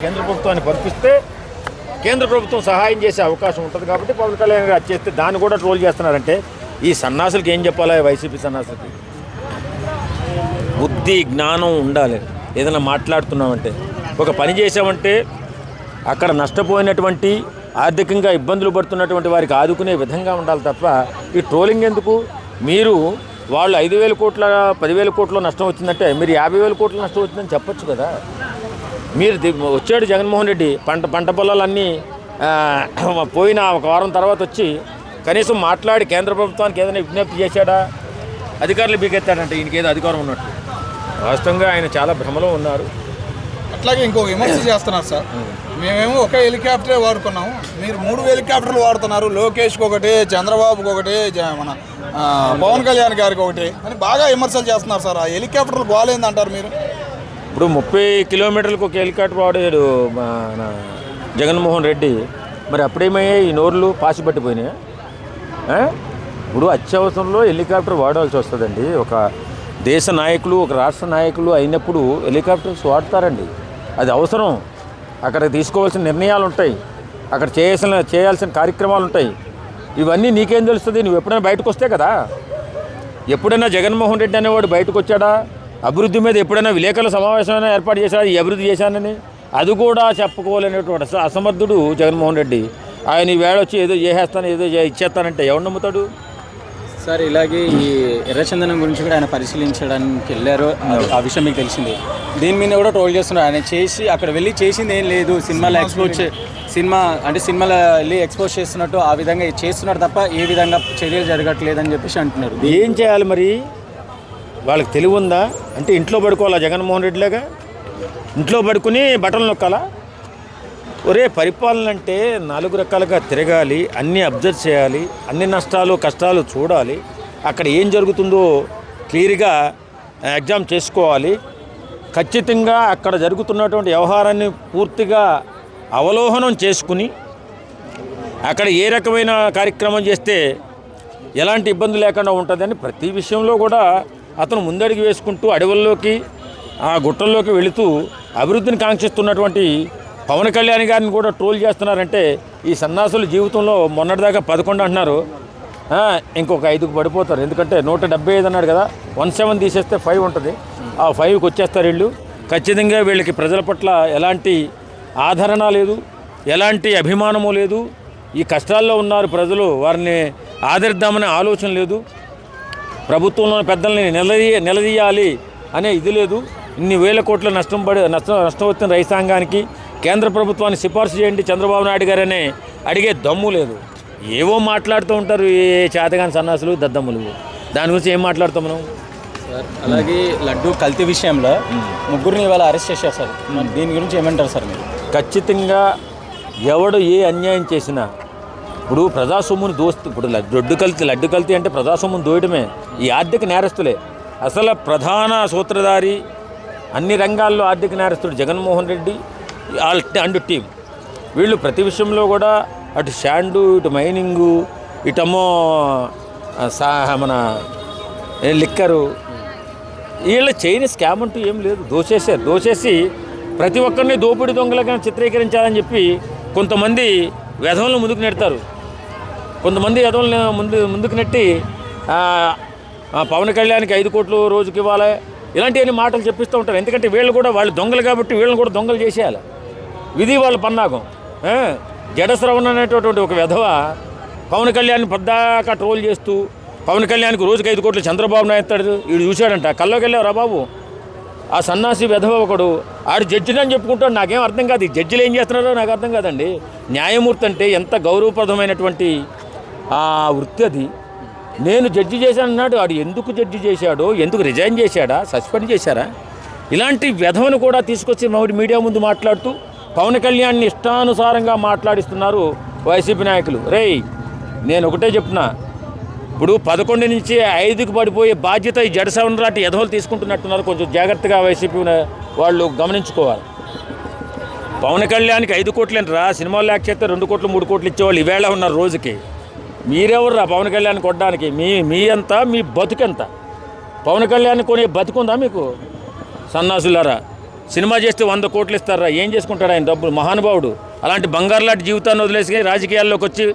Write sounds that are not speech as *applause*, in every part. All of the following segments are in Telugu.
కేంద్ర ప్రభుత్వాన్ని పంపిస్తే కేంద్ర ప్రభుత్వం సహాయం చేసే అవకాశం ఉంటుంది కాబట్టి పవన్ కళ్యాణ్ గారు చేస్తే దాన్ని కూడా ట్రోల్ చేస్తున్నారంటే ఈ సన్నాసులకి ఏం చెప్పాలా వైసీపీ సన్నాసులకి? బుద్ధి జ్ఞానం ఉండాలి. ఏదైనా మాట్లాడుతున్నామంటే ఒక పని చేసామంటే అక్కడ నష్టపోయినటువంటి ఆర్థికంగా ఇబ్బందులు పడుతున్నటువంటి వారికి ఆదుకునే విధంగా ఉండాలి తప్ప ఈ ట్రోలింగ్ ఎందుకు? మీరు వాళ్ళు ఐదు వేల కోట్ల పదివేల కోట్ల నష్టం వచ్చిందంటే మీరు యాభై వేల కోట్ల నష్టం వచ్చిందని చెప్పొచ్చు కదా. మీరు వచ్చాడు జగన్మోహన్ రెడ్డి పంట పంట పొలాలన్నీ *clears throat* పోయిన ఒక వారం తర్వాత వచ్చి కనీసం మాట్లాడి కేంద్ర ప్రభుత్వానికి ఏదైనా విజ్ఞప్తి చేశాడా? అధికారులు బీకెత్తాడంటే ఈయనకి ఏదో అధికారం ఉన్నట్టు. వాస్తవంగా ఆయన చాలా భ్రమలో ఉన్నారు. అట్లాగే ఇంకో విమర్శ *clears throat* చేస్తున్నారు సార్. మేమేమో ఒక హెలికాప్టరే వాడుకున్నాము. మీరు మూడు హెలికాప్టర్లు వాడుతున్నారు. లోకేష్కి ఒకటి చంద్రబాబుకి ఒకటి మన పవన్ కళ్యాణ్ గారికి ఒకటి అని బాగా విమర్శలు చేస్తున్నారు సార్. ఆ హెలికాప్టర్లు బాగాలేదంటారు మీరు? ఇప్పుడు ముప్పై కిలోమీటర్లకు ఒక హెలికాప్టర్ వాడాడు మన జగన్మోహన్ రెడ్డి. మరి అప్పుడేమయ్యాయి? ఈ నోర్లు పాసి పట్టిపోయినాయా? ఇప్పుడు అత్యవసరంలో హెలికాప్టర్ వాడాల్సి వస్తుందండి. ఒక దేశ నాయకులు ఒక రాష్ట్ర నాయకులు అయినప్పుడు హెలికాప్టర్స్ వాడతారండి. అది అవసరం. అక్కడ తీసుకోవాల్సిన నిర్ణయాలు ఉంటాయి అక్కడ చేయాల్సిన చేయాల్సిన కార్యక్రమాలు ఉంటాయి ఇవన్నీ నీకేం తెలుస్తుంది? నువ్వు ఎప్పుడైనా బయటకు వస్తే కదా. ఎప్పుడైనా జగన్మోహన్ రెడ్డి అనేవాడు బయటకు వచ్చాడా అభివృద్ధి మీద ఎప్పుడైనా విలేకరుల సమావేశమైనా ఏర్పాటు చేశాడా ఈ అభివృద్ధి చేశానని? అది కూడా చెప్పుకోలేనటువంటి అస- అసమర్థుడు జగన్మోహన్ రెడ్డి. ఆయన ఈ వేళ వచ్చి ఏదో చేసేస్తాను ఏదో ఇచ్చేస్తానంటే ఎవరు నమ్ముతాడు? సార్ ఇలాగే ఈ ఎర్రచందనం గురించి కూడా ఆయన పరిశీలించడానికి వెళ్ళారు ఆ- విషయం మీకు తెలిసింది. దీని మీద కూడా ట్రోల్ చేస్తున్నారు. ఆయన చేసి అక్కడ వెళ్ళి చేసింది ఏం లేదు. సినిమాలో ఎక్స్పోజ్ సినిమా అంటే సినిమాలో వెళ్ళి ఎక్స్పోజ్ చేస్తున్నట్టు ఆ విధంగా చేస్తున్నారు తప్ప ఏ విధంగా చర్యలు జరగట్లేదని చెప్పేసి అంటున్నారు. ఏం చేయాలి మరి? వాళ్ళకి తెలివి ఉందా? అంటే ఇంట్లో పడుకోవాలా జగన్మోహన్ రెడ్డిలాగా ఇంట్లో పడుకుని బటన్ నొక్కాలా? ఒరే పరిపాలన అంటే నాలుగు రకాలుగా తిరగాలి అన్నీ అబ్జర్వ్ చేయాలి అన్ని నష్టాలు కష్టాలు చూడాలి. అక్కడ ఏం జరుగుతుందో క్లియర్గా ఎగ్జామ్ చేసుకోవాలి. ఖచ్చితంగా అక్కడ జరుగుతున్నటువంటి వ్యవహారాన్ని పూర్తిగా అవలోహనం చేసుకుని అక్కడ ఏ రకమైన కార్యక్రమం చేస్తే ఎలాంటి ఇబ్బంది లేకుండా ఉంటుందని ప్రతి విషయంలో కూడా అతను ముందడుగు వేసుకుంటూ అడవుల్లోకి ఆ గుట్టల్లోకి వెళుతూ అభివృద్ధిని కాంక్షిస్తున్నటువంటి పవన్ కళ్యాణ్ గారిని కూడా ట్రోల్ చేస్తున్నారంటే ఈ సన్నాసుల జీవితంలో మొన్నటిదాకా పదకొండు అంటున్నారు. ఇంకొక ఐదుకు పడిపోతారు. ఎందుకంటే నూట డెబ్బై ఐదు అన్నాడు కదా వన్ సెవెన్ తీసేస్తే ఫైవ్ ఉంటుంది. ఆ ఫైవ్కి వచ్చేస్తారు వీళ్ళు. ఖచ్చితంగా వీళ్ళకి ప్రజల పట్ల ఎలాంటి ఆదరణ లేదు ఎలాంటి అభిమానము లేదు. ఈ కష్టాల్లో ఉన్నారు ప్రజలు వారిని ఆదరిద్దామనే ఆలోచన లేదు. ప్రభుత్వంలోని పెద్దల్ని నిలదీ నిలదీయాలి అనే ఇది లేదు. ఇన్ని వేల కోట్ల నష్టం పడి నష్టం నష్టం వచ్చిన రైతాంగానికి కేంద్ర ప్రభుత్వాన్ని సిఫార్సు చేయండి చంద్రబాబు నాయుడు గారనే అడిగే దమ్ము లేదు. ఏవో మాట్లాడుతూ ఉంటారు ఏ చేతగాని సన్నాసులు దద్దమ్ములు. దాని గురించి ఏం మాట్లాడతాం మనం? సార్ అలాగే లడ్డు కల్తీ విషయంలో ముగ్గురిని ఇవాళ అరెస్ట్ చేశారు సార్. దీని గురించి ఏమంటారు సార్ మీరు? ఖచ్చితంగా ఎవడు ఏ అన్యాయం చేసినా ఇప్పుడు ప్రజాసొమ్ముని దోస్తు ఇప్పుడు లడ్డు లడ్డు కల్తీ లడ్డు కల్తీ అంటే ప్రజాసొమ్ముని దోయడమే ఈ ఆర్థిక నేరస్తులే. అసలు ప్రధాన సూత్రధారి అన్ని రంగాల్లో ఆర్థిక నేరస్తుడు Jaganmohan Reddy all and team. వీళ్ళు ప్రతి విషయంలో కూడా అటు షాండు ఇటు మైనింగు ఇటమో సా మన లిక్కరు. వీళ్ళ చేయని స్కామ్ అంటూ ఏం లేదు. దోచేశారు దోచేసి ప్రతి ఒక్కరిని దోపిడి దొంగలుగా చిత్రీకరించాలని చెప్పి కొంతమంది వ్యధంలో ముందుకు నెడతారు. కొంతమంది యదవులను ముందు ముందుకు నెట్టి పవన్ కళ్యాణ్కి ఐదు కోట్లు రోజుకి ఇవ్వాలి. ఇలాంటివన్నీ మాటలు చెప్పిస్తూ ఉంటారు. ఎందుకంటే వీళ్ళు కూడా వాళ్ళు దొంగలు కాబట్టి వీళ్ళని కూడా దొంగలు చేసేయాలి. విధి వాళ్ళ పన్నాగం. ఆ, జడశ్రవణ్ అనేటటువంటి ఒక విధవ పవన్ కళ్యాణ్ పద్దాక ట్రోల్ చేస్తూ పవన్ కళ్యాణ్కి రోజుకి ఐదు కోట్లు చంద్రబాబు నాయుడు వీడు చూశాడంట. కల్లోకి వెళ్ళావురా బాబు. ఆ సన్నాసి వెధవ ఒకడు ఆడు జడ్జిని అని చెప్పుకుంటాడు. నాకేం అర్థం కాదు. ఈ జడ్జిలు ఏం చేస్తున్నారో నాకు అర్థం కాదండి. న్యాయమూర్తి అంటే ఎంత గౌరవప్రదమైనటువంటి ఆ వృత్తి అది. నేను జడ్జి చేశాను అన్నాడు వాడు ఎందుకు జడ్జి చేశాడో ఎందుకు రిజైన్ చేశాడా సస్పెండ్ చేశారా? ఇలాంటి వ్యధవను కూడా తీసుకొచ్చి మామిడి మీడియా ముందు మాట్లాడుతూ పవన్ కళ్యాణ్ని ఇష్టానుసారంగా మాట్లాడిస్తున్నారు వైసీపీ నాయకులు. రేయ్ నేను ఒకటే చెప్తున్నా. ఇప్పుడు పదకొండు నుంచి ఐదుకు పడిపోయే బాధ్యత ఈ జడసవన్ రాటి ఎదవలు తీసుకుంటున్నట్టున్నారు. కొంచెం జాగ్రత్తగా వైసీపీ వాళ్ళు గమనించుకోవాలి. పవన్ కళ్యాణ్కి ఐదు కోట్లు రా సినిమాలు లేకపోతే చేస్తే రెండు కోట్లు మూడు కోట్లు ఇచ్చేవాళ్ళు ఈవేళ ఉన్నారు రోజుకి. మీరెవర్రా పవన్ కళ్యాణ్ కొట్టడానికి? మీ మీ ఎంత మీ బతుకెంత పవన్ కళ్యాణ్ కొనే బతుకుందా మీకు? సన్నాసులారా సినిమా చేస్తే వంద కోట్లు ఇస్తారా? ఏం చేసుకుంటాడు ఆయన డబ్బులు? మహానుభావుడు. అలాంటి బంగారు లాంటి జీవితాన్ని వదిలేసి రాజకీయాల్లోకి వచ్చి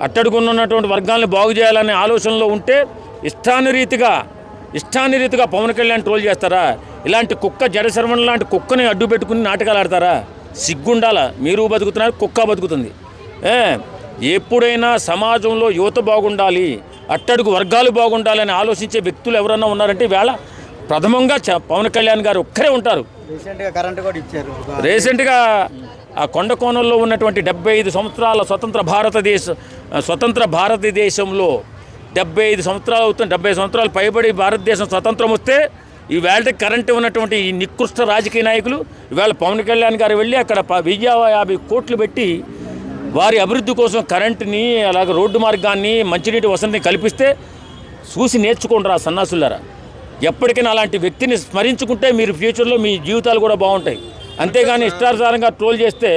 అట్టడుగున్నటువంటి వర్గాలను బాగు చేయాలనే ఆలోచనలో ఉంటే ఇష్టానురీతిగా ఇష్టానురీతిగా పవన్ కళ్యాణ్ ట్రోల్ చేస్తారా? ఇలాంటి కుక్క జడశర్మణ లాంటి కుక్కని అడ్డు పెట్టుకుని నాటకాలు ఆడతారా? సిగ్గుండాల? మీరు బతుకుతున్నారు కుక్క బతుకుతుంది. ఏ? ఎప్పుడైనా సమాజంలో యువత బాగుండాలి అట్టడుగు వర్గాలు బాగుండాలని ఆలోచించే వ్యక్తులు ఎవరన్నా ఉన్నారంటే వేళ ప్రథమంగా చ- పవన్ కళ్యాణ్ గారు ఒక్కరే ఉంటారు. రీసెంట్గా ఆ కొండ కోణంలో ఉన్నటువంటి డెబ్బై ఐదు సంవత్సరాల స్వతంత్ర భారతదేశ స్వతంత్ర భారతదేశంలో డెబ్బై ఐదు సంవత్సరాలు అవుతుంది. డెబ్బై సంవత్సరాలు పైబడి భారతదేశం స్వతంత్రం వస్తే ఈ వేళకి కరెంటు ఉన్నటువంటి ఈ నికృష్ట రాజకీయ నాయకులు ఇవాళ పవన్ కళ్యాణ్ గారు వెళ్ళి అక్కడ వెయ్యి యాభై కోట్లు పెట్టి వారి అభివృద్ధి కోసం కరెంటుని అలాగే రోడ్డు మార్గాన్ని మంచినీటి వసతిని కల్పిస్తే చూసి నేర్చుకోండి ఆ సన్నాసులారా. ఎప్పటికైనా అలాంటి వ్యక్తిని స్మరించుకుంటే మీరు ఫ్యూచర్లో మీ జీవితాలు కూడా బాగుంటాయి. అంతేగాని ఇష్టానుసారంగా ట్రోల్ చేస్తే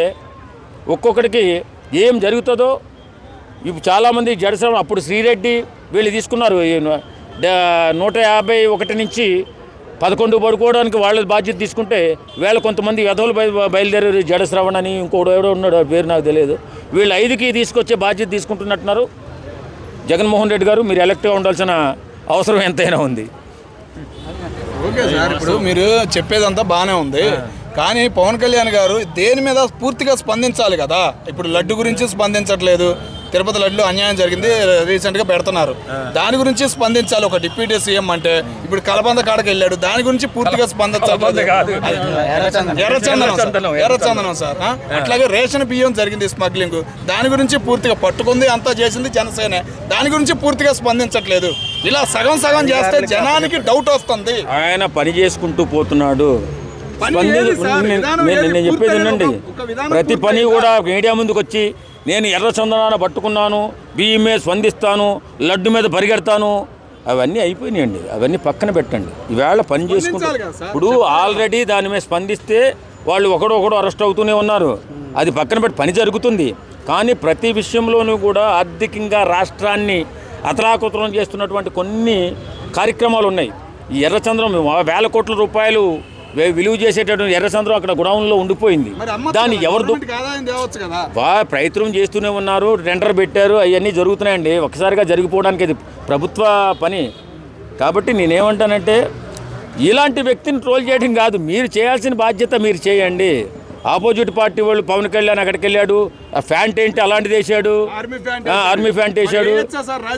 ఒక్కొక్కడికి ఏం జరుగుతుందో ఇప్పుడు చాలామంది జడశ్రమ అప్పుడు శ్రీరెడ్డి వీళ్ళు తీసుకున్నారు. నూట యాభై ఒకటి నుంచి పదకొండు పడుకోవడానికి వాళ్ళ బాధ్యత తీసుకుంటే వేళ కొంతమంది వెధవులు బయ బయలుదేరారు జడశ్రవణ్ అని ఇంకోడు ఎవడో ఉన్నాడు పేరు నాకు తెలియదు. వీళ్ళు ఐదుకి తీసుకొచ్చే బాధ్యత తీసుకుంటున్నట్టున్నారు. జగన్మోహన్ రెడ్డి గారు మీరు ఎలక్ట్గా ఉండాల్సిన అవసరం ఎంతైనా ఉంది. ఓకే సార్ ఇప్పుడు మీరు చెప్పేదంతా బాగానే ఉంది. కానీ పవన్ కళ్యాణ్ గారు దేని మీద పూర్తిగా స్పందించాలి కదా? ఇప్పుడు లడ్డు గురించి స్పందించట్లేదు. తిరుపతి లడ్డు అన్యాయం జరిగింది రీసెంట్గా పెడుతున్నారు. దాని గురించి స్పందించాలి. ఒక డిప్యూటీ సీఎం అంటే ఇప్పుడు కలబంద కాడకి వెళ్ళాడు. దాని గురించి పూర్తిగా స్పందించాలి. ఎర్రచందనం సార్. ఎర్రచందనం సార్? అట్లాగే రేషన్ బియ్యం జరిగింది స్మగ్లింగ్. దాని గురించి పూర్తిగా పట్టుకుంది అంతా చేసింది జనసేన. దాని గురించి పూర్తిగా స్పందించట్లేదు. ఇలా సగం సగం చేస్తే జనానికి డౌట్ వస్తుంది. ఆయన పని చేసుకుంటూ పోతున్నాడు. నేను- చెప్పేది విధానం ప్రతి పని. కూడా మీడియా ముందుకు వచ్చి నేను ఎర్ర చందనాన్ని పట్టుకున్నాను బియ్యం మీద స్పందిస్తాను లడ్డు మీద పరిగెడతాను. అవన్నీ అయిపోయినాయండి. అవన్నీ పక్కన పెట్టండి. ఈవేళ పని చేసుకుంటూ స్పందించాలి కదా సార్? ఇప్పుడు ఆల్రెడీ దాని మీద స్పందిస్తే వాళ్ళు ఒకడు ఒకడు అరెస్ట్ అవుతూనే ఉన్నారు. అది పక్కన పెట్టి పని జరుగుతుంది. కానీ ప్రతి విషయంలోనూ కూడా ఆర్థికంగా రాష్ట్రాన్ని అతలాకుతలం చేస్తున్నటువంటి కొన్ని కార్యక్రమాలు ఉన్నాయి. ఈ ఎర్రచంద్రం వేల కోట్ల రూపాయలు విలువ చేసేటటువంటి ఎర్రచంద్రం అక్కడ గుడౌన్లో ఉండిపోయింది. దాన్ని ఎవరు దు- గవర్నమెంట్కి ఆదాయం తేవచ్చు కదా. బా ప్రయత్నం చేస్తూనే ఉన్నారు టెండర్ పెట్టారు అవన్నీ జరుగుతున్నాయండి. ఒకసారిగా జరిగిపోవడానికి ఇది ప్రభుత్వ పని. కాబట్టి నేనేమంటానంటే ఇలాంటి వ్యక్తిని ట్రోల్ చేయడం కాదు మీరు చేయాల్సిన బాధ్యత మీరు చేయండి. ఆపోజిట్ పార్టీ వాళ్ళు పవన్ కళ్యాణ్ అక్కడికి వెళ్ళాడు ఆ ఫ్యాంట్ ఏంటి అలాంటిది వేసాడు ఆర్మీ ప్యాంట్ వేసాడు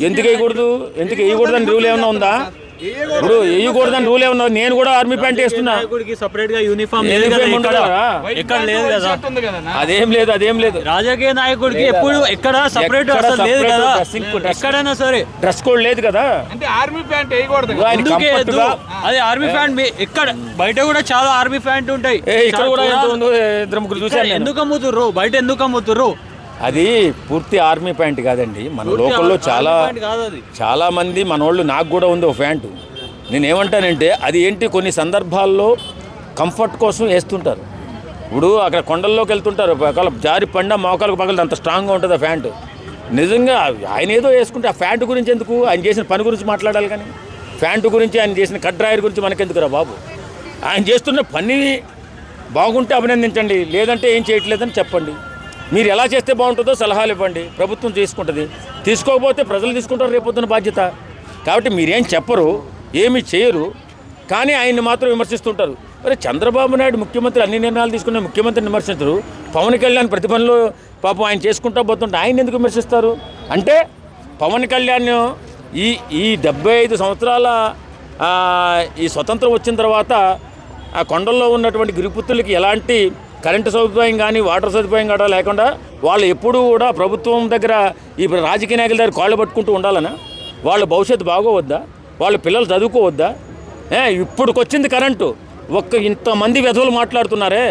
ఎందుకు వేయకూడదు? ఎందుకు వేయకూడదని రూల్ ఏమన్నా ఉందా. ఇప్పుడు వేయకూడదని రూల్ ఏమన్నా నేను కూడా ఆర్మీ ప్యాంట్ వేస్తున్నా. నాయకుడికి సపరేట్గా యూనిఫామ్ లేదు కదా? ఎక్కడ. లేదు కదా? అదేం లేదు అదేం లేదు. రాజకీయ నాయకుడికి ఎప్పుడు ఎక్కడ సపరేట్ అసలు లేదు కదా? ఎక్కడైనా సరే. డ్రెస్ కోడ్ లేదు కదా? అంటే ఆర్మీ ప్యాంట్ వేయకూడదు అది ఆర్మీ ప్యాంట్ ఎక్కడ? బయట కూడా చాలా ఆర్మీ ప్యాంట్ ఉంటాయి. ఇక్కడ కూడా ఇక్కడ. ఎందుకు అమ్ముతుర్రు? బయట ఎందుకు అమ్ముతుర్రు? అది పూర్తి ఆర్మీ ప్యాంట్ కాదండి. మన లోకల్లో చాలా. చాలా మంది మన వాళ్ళు నాకు కూడా ఉంది ఒక ప్యాంటు. నేను ఏమంటానంటే అది ఏంటి కొన్ని సందర్భాల్లో కంఫర్ట్ కోసం వేస్తుంటారు. ఇప్పుడు అక్కడ కొండల్లోకి వెళ్తుంటారు ఒకవేళ జారి పండ మోకాలకు పగలదు అంత స్ట్రాంగ్గా ఉంటుంది ఆ ప్యాంటు. నిజంగా ఆయన ఏదో వేసుకుంటే ఆ ప్యాంటు గురించి ఎందుకు? ఆయన చేసిన పని గురించి మాట్లాడాలి కానీ. ప్యాంటు గురించి ఆయన చేసిన కట్ డ్రాయర్ గురించి మనకెందుకురా బాబు? ఆయన చేస్తున్న పని బాగుంటే అభినందించండి లేదంటే ఏం చేయట్లేదని చెప్పండి. మీరు ఎలా చేస్తే బాగుంటుందో సలహాలు ఇవ్వండి. ప్రభుత్వం తీసుకుంటుంది. తీసుకోకపోతే ప్రజలు తీసుకుంటారు రేపొద్దున బాధ్యత. కాబట్టి మీరేం చెప్పరు ఏమి చేయరు. కానీ ఆయన్ని మాత్రం విమర్శిస్తుంటారు. మరి చంద్రబాబు నాయుడు ముఖ్యమంత్రి అన్ని నిర్ణయాలు తీసుకునే ముఖ్యమంత్రిని విమర్శించరు. పవన్ కళ్యాణ్ ప్రతి పాపం ఆయన చేసుకుంటా పోతుంటే ఆయన ఎందుకు విమర్శిస్తారు? అంటే పవన్ కళ్యాణ్ ఈ ఈ డెబ్బై ఐదు సంవత్సరాల ఈ స్వతంత్రం వచ్చిన తర్వాత ఆ కొండల్లో ఉన్నటువంటి గిరిపుత్రులకి ఎలాంటి కరెంటు సదుపాయం కానీ వాటర్ సదుపాయం కూడా లేకుండా వాళ్ళు ఎప్పుడూ కూడా ప్రభుత్వం దగ్గర ఈ రాజకీయ నాయకుల దగ్గర కాళ్ళు పట్టుకుంటూ ఉండాలనా? వాళ్ళ భవిష్యత్తు బాగోవద్దా? వాళ్ళ పిల్లలు చదువుకోవద్దా? ఏ ఇప్పుడుకొచ్చింది కరెంటు. ఒక్క ఇంతమంది వెధవులు మాట్లాడుతున్నారే.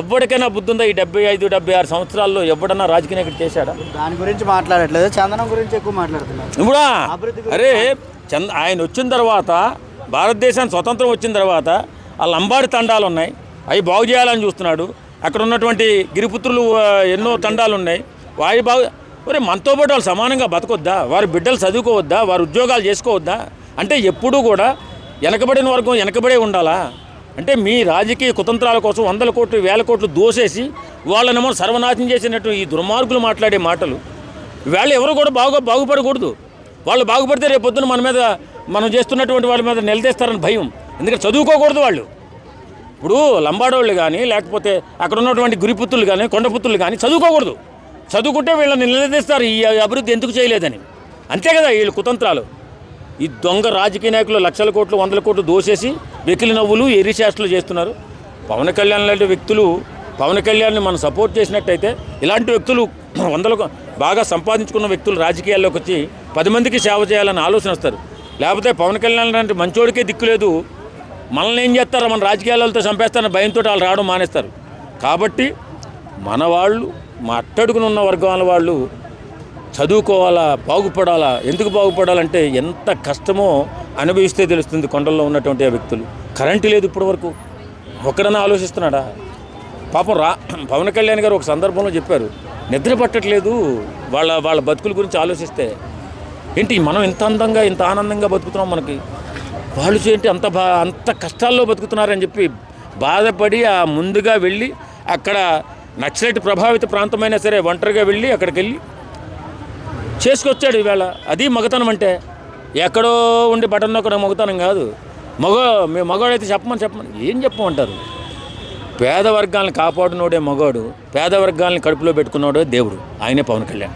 ఎవరికైనా బుద్ధి ఉందా ఈ డెబ్బై ఐదు డెబ్బై ఆరు సంవత్సరాల్లో ఎవడన్నా రాజకీయ నాయకుడు చేశాడా? దాని గురించి మాట్లాడట్లేదు. చందనం గురించి ఎక్కువ మాట్లాడుతున్నారు. ఇప్పుడా అరే చంద ఆయన వచ్చిన తర్వాత భారతదేశానికి స్వతంత్రం వచ్చిన తర్వాత ఆ లంబాడి తండాలు ఉన్నాయి అవి బాగు చేయాలని చూస్తున్నాడు. అక్కడ ఉన్నటువంటి గిరిపుత్రులు ఎన్నో తండాలు ఉన్నాయి వారి బాగు ఒరే మనతో పాటు వాళ్ళు సమానంగా బతకొద్దా? వారి బిడ్డలు చదువుకోవద్దా? వారు ఉద్యోగాలు చేసుకోవద్దా? అంటే ఎప్పుడూ కూడా వెనకబడిన వర్గం వెనకబడే ఉండాలా? అంటే మీ రాజకీయ కుతంత్రాల కోసం వందల కోట్లు వేల కోట్లు దోసేసి వాళ్ళనేమో సర్వనాశనం చేసినట్టు ఈ దుర్మార్గులు మాట్లాడే మాటలు. వాళ్ళు ఎవరు కూడా బాగా బాగుపడకూడదు. వాళ్ళు బాగుపడితే రేపొద్దున మన మీద మనం చేస్తున్నటువంటి వాళ్ళ మీద నిలదీస్తారని భయం. ఎందుకంటే చదువుకోకూడదు వాళ్ళు. ఇప్పుడు లంబాడోళ్ళు కానీ లేకపోతే అక్కడ ఉన్నటువంటి గురిపుత్రులు కానీ కొండపుత్రులు కానీ చదువుకోకూడదు. చదువుకుంటే వీళ్ళని నిలదీస్తారు. ఈ అభివృద్ధి ఎందుకు చేయలేదని. అంతే కదా వీళ్ళు కుతంత్రాలు. ఈ దొంగ రాజకీయ నాయకులు లక్షల కోట్లు వందల కోట్లు దోసేసి వెకిలి నవ్వులు ఎరిచేష్టలు చేస్తున్నారు. పవన్ కళ్యాణ్ లాంటి వ్యక్తులు పవన్ కళ్యాణ్ని మనం సపోర్ట్ చేసినట్టయితే ఇలాంటి వ్యక్తులు *clears throat* వందల బాగా సంపాదించుకున్న వ్యక్తులు రాజకీయాల్లోకి వచ్చి పది మందికి సేవ చేయాలని ఆలోచన వస్తారు. లేకపోతే పవన్ కళ్యాణ్ లాంటి మంచోడికే దిక్కు లేదు. మనల్ని ఏం చేస్తారో? మన రాజకీయాలతో చంపేస్తారని భయంతో వాళ్ళు రావడం మానేస్తారు. కాబట్టి మన వాళ్ళు మా అట్టడుగున ఉన్న వర్గాల వాళ్ళు చదువుకోవాలా బాగుపడాలా ఎందుకు బాగుపడాలంటే ఎంత కష్టమో అనుభవిస్తే తెలుస్తుంది కొండల్లో ఉన్నటువంటి ఆ వ్యక్తులు. కరెంటు లేదు ఇప్పటి వరకు ఒక్కడన్నా ఆలోచిస్తున్నాడా? పాపం రా పవన్ కళ్యాణ్ గారు ఒక సందర్భంలో చెప్పారు నిద్ర పట్టట్లేదు వాళ్ళ వాళ్ళ బతుకుల గురించి ఆలోచిస్తే. ఏంటి మనం ఇంత అందంగా ఇంత ఆనందంగా బతుకుతున్నాం మనకి? వాళ్ళు ఏంటి అంత బా అంత కష్టాల్లో బతుకుతున్నారని చెప్పి బాధపడి ఆ ముందుగా వెళ్ళి అక్కడ నక్సలైట్ ప్రభావిత ప్రాంతమైనా సరే ఒంటరిగా వెళ్ళి అక్కడికి వెళ్ళి చేసుకొచ్చాడు ఈవేళ. అది మగతనం అంటే. ఎక్కడో ఉండి బటన్ నొక్కడం మగతనం కాదు. మగ మీ మగవాడైతే చెప్పమని చెప్పమని ఏం చెప్పమంటారు? పేద వర్గాలను కాపాడినోడే మగవాడు పేద వర్గాలను కడుపులో పెట్టుకున్నాడే దేవుడు. ఆయనే పవన్ కళ్యాణ్.